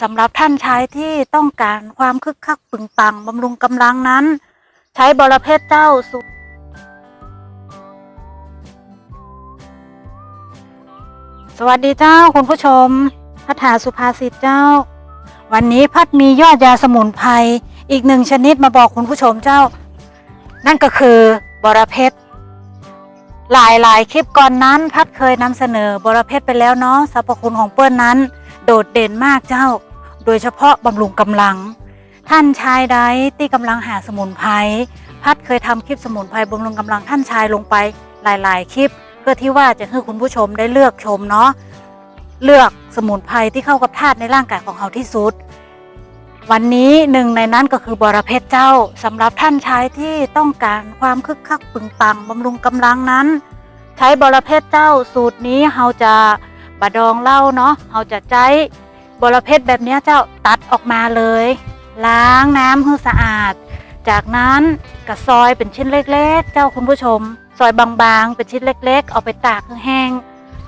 สำหรับท่านชายที่ต้องการความคึกคักปึงปังบำรุงกำลังนั้น ใช้บรเพชรเจ้าสุสวัสดีเจ้าคุณผู้ชม พัฒนาสุภาษิตเจ้า วันนี้พัดมียอดยาสมุนไพรอีกหนึ่งชนิดมาบอกคุณผู้ชมเจ้า นั่นก็คือบรเพชรหลายหลายๆคลิปก่อนนั้น พัดเคยนำเสนอบรเพชรไปแล้วเนาะสรรพคุณของเปิ้ลนั้น โดดเด่นมากเจ้า โดยเฉพาะบำรุงกำลัง ท่านชายใดที่กำลังหาสมุนไพรพัดเคยทำคลิปสมุนไพรบำรุงกำลังท่านชายลงไปหลาย ๆ คลิป เพื่อที่ว่าจะให้คุณผู้ชมได้เลือกชมเนาะเลือกสมุนไพรที่เข้ากับธาตุในร่างกายของเขาที่สุด วันนี้หนึ่งในนั้นก็คือบรเพชรเจ้าสำหรับท่านชายที่ต้องการความคึกคักปึงปังบำรุงกำลังนั้น ใช้บรเพชรเจ้าสูตรนี้เราจะ บะดองเหล้าเนาะเราจะใจบรเพชรแบบนี้เจ้าตัดออกมาเลย ล้างน้ำให้สะอาด จากนั้นกระซอยเป็นชิ้นเล็ก ๆ เจ้าคุณผู้ชม ซอยบางๆ เป็นชิ้นเล็ก ๆ เอาไปตากให้แห้ง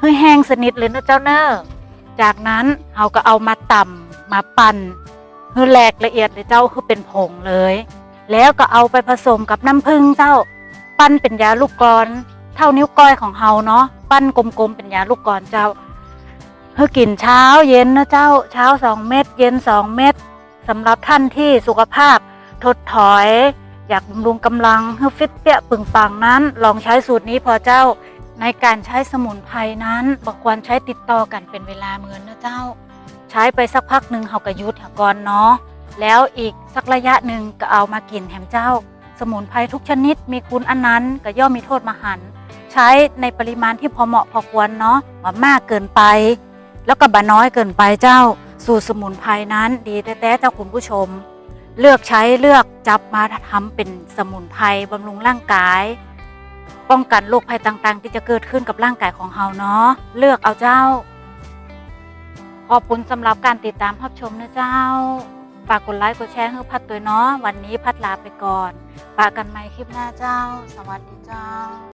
ให้แห้งสนิทเลยนะเจ้าเนอะจากนั้นเราก็เอามาต่ำมาปั่นให้แหลกละเอียดเลยเจ้าคือเป็นผงเลย แล้วก็เอาไปผสมกับน้ำผึ้งเจ้า ปั้นเป็นยาลูกกรอนเท่านิ้วก้อยของเฮาเนาะปั้นกลมๆเป็นยาลูกกรอนเจ้า เพื่อกินเช้าเย็นนะเจ้าเช้าสองเม็ดเย็นสองเม็ดสำหรับท่านที่สุขภาพถดถอย อยากบำรุงกำลังให้ฟิตเปี้ยปึงปังนั้น ลองใช้สูตรนี้พอเจ้าในการใช้สมุนไพรนั้นบควรใช้ติดต่อกันเป็นเวลาเหมือนนะเจ้า ใช้ไปสักพักหนึ่งเขาก็หยุดหก่อนเนาะแล้วอีกสักระยะหนึ่งก็เอามากินแหมเจ้า สมุนไพรทุกชนิดมีคุณอันนั้นก็ย่อมมีโทษมหัน ใช้ในปริมาณที่พอเหมาะพอควรเนาะว่ามากเกินไป แล้วก็บาน้อยเกินไปเจ้า สูตรสมุนไพรนั้น ดีแต่แต่เจ้าคุณผู้ชม เลือกใช้เลือกจับมาทำเป็นสมุนไพรบำรุงร่างกาย ป้องกันโรคภัยต่างๆ ที่จะเกิดขึ้นกับร่างกายของเฮาเนาะเลือกเอาเจ้า ขอบคุณสำหรับการติดตามรับชมนะเจ้าฝากกดไลค์กดแชร์ให้พัดตัวเนาะวันนี้พัดลาไปก่อนปากันใหม่คลิปหน้าเจ้า สวัสดีเจ้า